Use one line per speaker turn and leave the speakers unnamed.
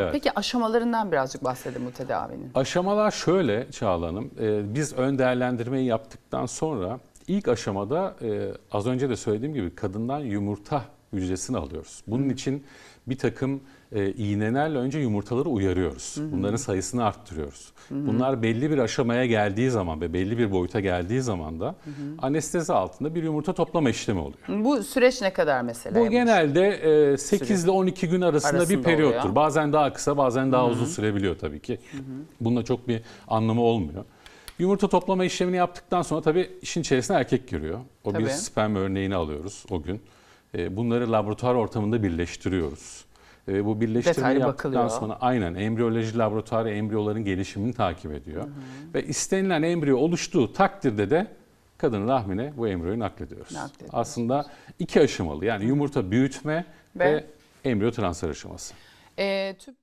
Evet.
Peki aşamalarından birazcık bahsedelim bu tedavinin.
Aşamalar şöyle Çağla Hanım. e, Biz ön değerlendirmeyi yaptıktan sonra ilk aşamada e, az önce de söylediğim gibi kadından yumurta hücresini alıyoruz. Bunun için bir takım e, iğnelerle önce yumurtaları uyarıyoruz. Bunların sayısını arttırıyoruz. Bunlar belli bir aşamaya geldiği zaman ve belli bir boyuta geldiği zaman da anestezi altında bir yumurta toplama işlemi oluyor.
Bu süreç ne kadar mesela?
Bu genelde e, 8 ile 12 gün arasında,
Arasında
bir periyottur.
oluyor.
Bazen daha kısa, bazen daha uzun sürebiliyor tabii ki. Bununla çok bir anlamı olmuyor. Yumurta toplama işlemini yaptıktan sonra tabii işin içerisine erkek giriyor. O bir
Tabii.
sperm örneğini alıyoruz o gün. E, bunları laboratuvar ortamında birleştiriyoruz. E, bu birleştirmeyi
Detaylı
yaptıktan
bakılıyor.
sonra aynen embriyoloji laboratuvarı embriyoların gelişimini takip ediyor. Ve istenilen embriyo oluştuğu takdirde de kadının rahmine bu embriyoyu naklediyoruz.
Naklediyoruz.
Aslında iki aşamalı yani yumurta büyütme ve,
Ve-
embriyo transfer aşaması.
Ee, tüp